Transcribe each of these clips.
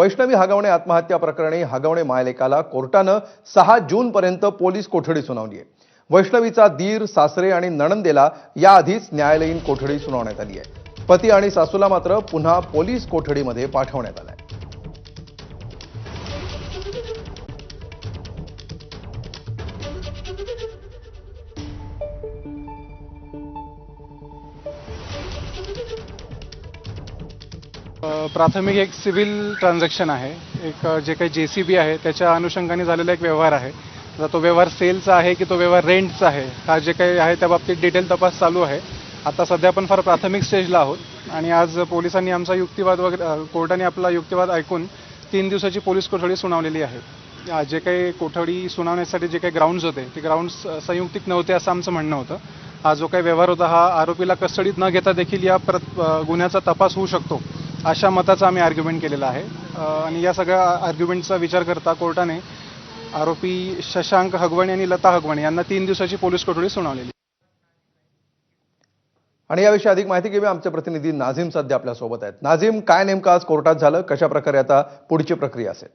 वैष्णवी हगवणे आत्महत्या प्रकरणी हगवणे मायलेकाला कोर्टानं सहा जूनपर्यंत पोलीस कोठडी सुनावली आहे. वैष्णवीचा दीर सासरे आणि नणंदेला याआधीच न्यायालयीन कोठडी सुनावण्यात आली आहे. पती आणि सासूला मात्र पुन्हा पोलीस कोठडीमध्ये पाठवण्यात आलाय. प्राथमिक एक सिव्हिल ट्रान्झॅक्शन आहे. एक जे काही जे सी बी आहे त्याच्या अनुषंगाने झालेला एक व्यवहार आहे. आता तो व्यवहार सेलचा आहे की तो व्यवहार रेंटचा आहे? हा जे काही आहे त्या बाबतीत डिटेल तपास चालू आहे. आता सध्या आपण फार प्राथमिक स्टेजला आहोत आणि आज पोलिसांनी आमचा युक्तिवाद वगैरे कोर्टाने आपला युक्तिवाद ऐकून तीन दिवसाची पोलीस कोठडी सुनावलेली आहे. जे काही कोठडी सुनावण्यासाठी जे काही ग्राउंड्स होते ते ग्राउंड्स संयुक्तिक नव्हते असं आमचं म्हणणं होतं. हा जो काही व्यवहार होता हा आरोपीला कस्टडीत न घेता देखील या प्रत गुन्ह्याचा तपास होऊ शकतो. अशा मताचा आम्ही आर्ग्युमेंट केलेला आहे. आणि या सगळ्या आर्ग्युमेंटचा विचार करता कोर्टाने आरोपी शशांक हगवणे आणि लता हगवणे यांना तीन दिवसाची पोलीस कोठडी सुनावलेली. आणि याविषयी अधिक माहिती घेऊया. आमचे प्रतिनिधी नाझीम सध्या आपल्यासोबत आहेत. नाझीम काय नेमकं आज कोर्टात झालं? कशा प्रकारे आता पुढची प्रक्रिया असेल?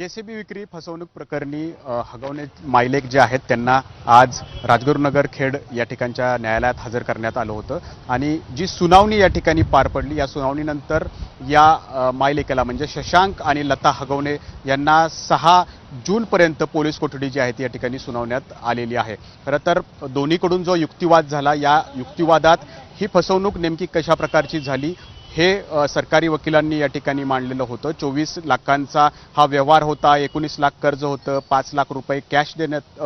जेसीबी विक्री फसवणूक प्रकरणी हगवणे मायलेक जे आहेत त्यांना आज राजगुरुनगर खेड या ठिकाणच्या न्यायालयात हजर करण्यात आलं होतं. आणि जी सुनावणी या ठिकाणी पार पडली या सुनावणीनंतर या अ, मायलेकेला म्हणजे शशांक आणि लता हगवणे यांना सहा जूनपर्यंत पोलीस कोठडी जी आहे ती या ठिकाणी सुनावण्यात आलेली आहे. खरं तर दोन्हीकडून जो युक्तिवाद झाला या युक्तिवादात ही फसवणूक नेमकी कशा प्रकारची झाली हे सरकारी वकिलांनी या ठिकाणी मांडलेलं होतं. चोवीस लाखांचा हा व्यवहार होता. एकोणीस लाख कर्ज होतं. पाच लाख रुपये कॅश देण्यात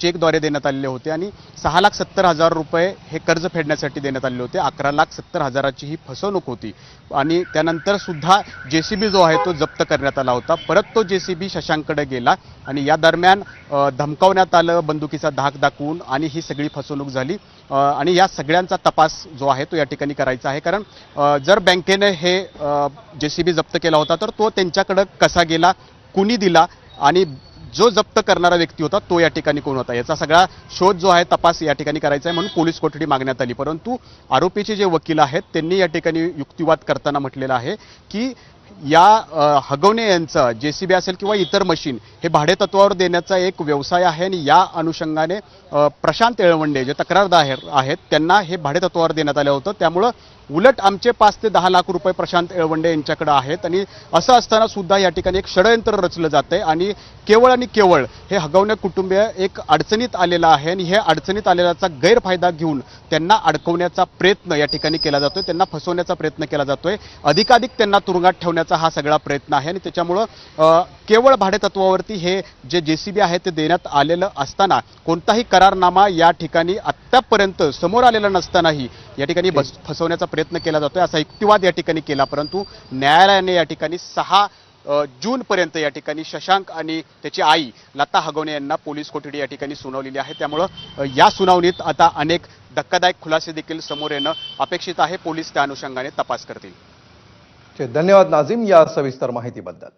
चेकद्वारे देण्यात आलेले होते आणि सहा लाख सत्तर हजार रुपये हे कर्ज फेडण्यासाठी देण्यात आलेले होते. अकरा लाख सत्तर हजाराची ही फसवणूक होती. आणि त्यानंतर सुद्धा जे सी बी जो आहे तो जप्त करण्यात आला होता. परत तो जे सी बी शशांकडे गेला आणि या दरम्यान धमकावण्यात आलं बंदुकीचा धाक दाखवून आणि ही सगळी फसवणूक झाली. आणि या सगळ्यांचा तपास जो आहे तो या ठिकाणी करायचा आहे. कारण जर बँकेने हे जे सी बी जप्त केला होता तर तो त्यांच्याकडं कसा गेला कुणी दिला आणि जो जप्त करणारा व्यक्ती होता तो या ठिकाणी कोण होता? याचा सगळा शोध जो आहे तपास या ठिकाणी करायचा आहे म्हणून पोलीस कोठडी मागण्यात आली. परंतु आरोपीचे जे वकील आहेत त्यांनी या ठिकाणी युक्तिवाद करताना म्हटलेलं आहे की या हगवणे यांचं जे सी बी असेल किंवा इतर मशीन हे भाडेतत्वावर देण्याचा एक व्यवसाय आहे आणि या अनुषंगाने प्रशांत येळवंडे जे तक्रारदार आहेत त्यांना हे भाडेतत्वावर देण्यात आलं होतं. त्यामुळं उलट आमचे पाच ते दहा लाख रुपये प्रशांत येळवंडे यांच्याकडे आहेत आणि असं असताना सुद्धा या ठिकाणी एक षडयंत्र रचलं जातंय आणि केवळ आणि केवळ हे हगवणे कुटुंबीय एक अडचणीत आलेलं आहे आणि हे अडचणीत आलेल्याचा गैरफायदा घेऊन त्यांना अडकवण्याचा प्रयत्न या ठिकाणी केला जातोय त्यांना फसवण्याचा प्रयत्न केला जातोय. अधिकाधिक त्यांना तुरुंगात ठेवण्याचा हा सगळा प्रयत्न आहे आणि त्याच्यामुळं केवळ भाडेतत्वावरती हे जे जे सी बी आहे ते देण्यात आलेलं असताना कोणताही करारनामा या ठिकाणी आत्तापर्यंत समोर आलेला नसतानाही या ठिकाणी बस फसवण्याचा प्रयत्न केला जातोय असा युक्तिवाद या ठिकाणी केला परंतु न्यायालयाने या ठिकाणी सहा अ, जूनपर्यंत या ठिकाणी शशांक आणि त्याची आई लता हगवणे यांना पोलीस कोठडी या ठिकाणी सुनावलेली आहे. त्यामुळं या सुनावणीत आता अनेक धक्कादायक खुलासे देखील समोर येणं अपेक्षित आहे. पोलीस त्या अनुषंगाने तपास करतील. धन्यवाद नाझीम या सविस्तर माहितीबद्दल.